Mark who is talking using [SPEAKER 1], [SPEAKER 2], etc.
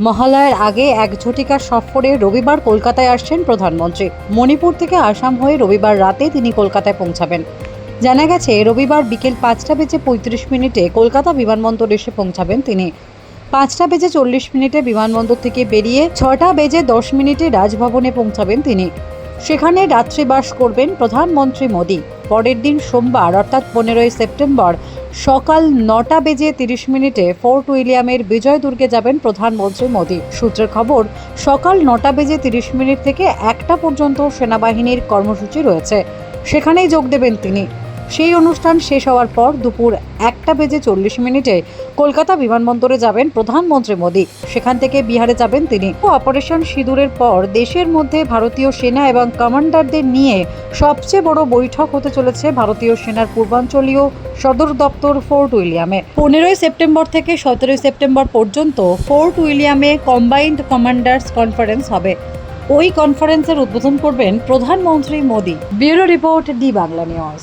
[SPEAKER 1] মহালয়ার আগে এক ঝটিকা সফরে রবিবার কলকাতায় আসছেন প্রধানমন্ত্রী। মণিপুর থেকে আসাম হয়ে রবিবার রাতে তিনি কলকাতায় পৌঁছাবেন। জানা গেছে, রবিবার বিকেল পাঁচটা বেজে পঁয়ত্রিশ মিনিটে কলকাতা বিমানবন্দর এসে পৌঁছাবেন তিনি। পাঁচটা বেজে চল্লিশ মিনিটে বিমানবন্দর থেকে বেরিয়ে ছটা বেজে দশ মিনিটে রাজভবনে পৌঁছাবেন তিনি। সেখানে রাত্রিবাস করবেন প্রধানমন্ত্রী মোদী। পরের দিন সোমবার, অর্থাৎ পনেরোই সেপ্টেম্বর, সকাল নটা বেজে তিরিশ মিনিটে ফোর্ট উইলিয়ামের বিজয় দুর্গে যাবেন প্রধানমন্ত্রী মোদী। সূত্রের খবর, সকাল নটা বেজে তিরিশ মিনিট থেকে একটা পর্যন্ত সেনাবাহিনীর কর্মসূচি রয়েছে। সেখানেই যোগ দেবেন তিনি। সেই অনুষ্ঠান শেষ হওয়ার পর দুপুর একটা বেজে চল্লিশ মিনিটে কলকাতা বিমানবন্দরে যাবেন প্রধানমন্ত্রী মোদী। সেখান থেকে বিহারে যাবেন তিনি। অপারেশন সিঁদুরের পর দেশের মধ্যে ভারতীয় সেনা এবং কমান্ডারদের নিয়ে সবচেয়ে বড় বৈঠক হতে চলেছে ভারতীয় সেনার পূর্বাঞ্চলীয় সদর দপ্তর ফোর্ট উইলিয়ামে। পনেরোই সেপ্টেম্বর থেকে সতেরোই সেপ্টেম্বর পর্যন্ত ফোর্ট উইলিয়ামে কম্বাইন্ড কমান্ডার্স কনফারেন্স হবে। ওই কনফারেন্সের উদ্বোধন করবেন প্রধানমন্ত্রী Modi. Bureau report D Bangla news.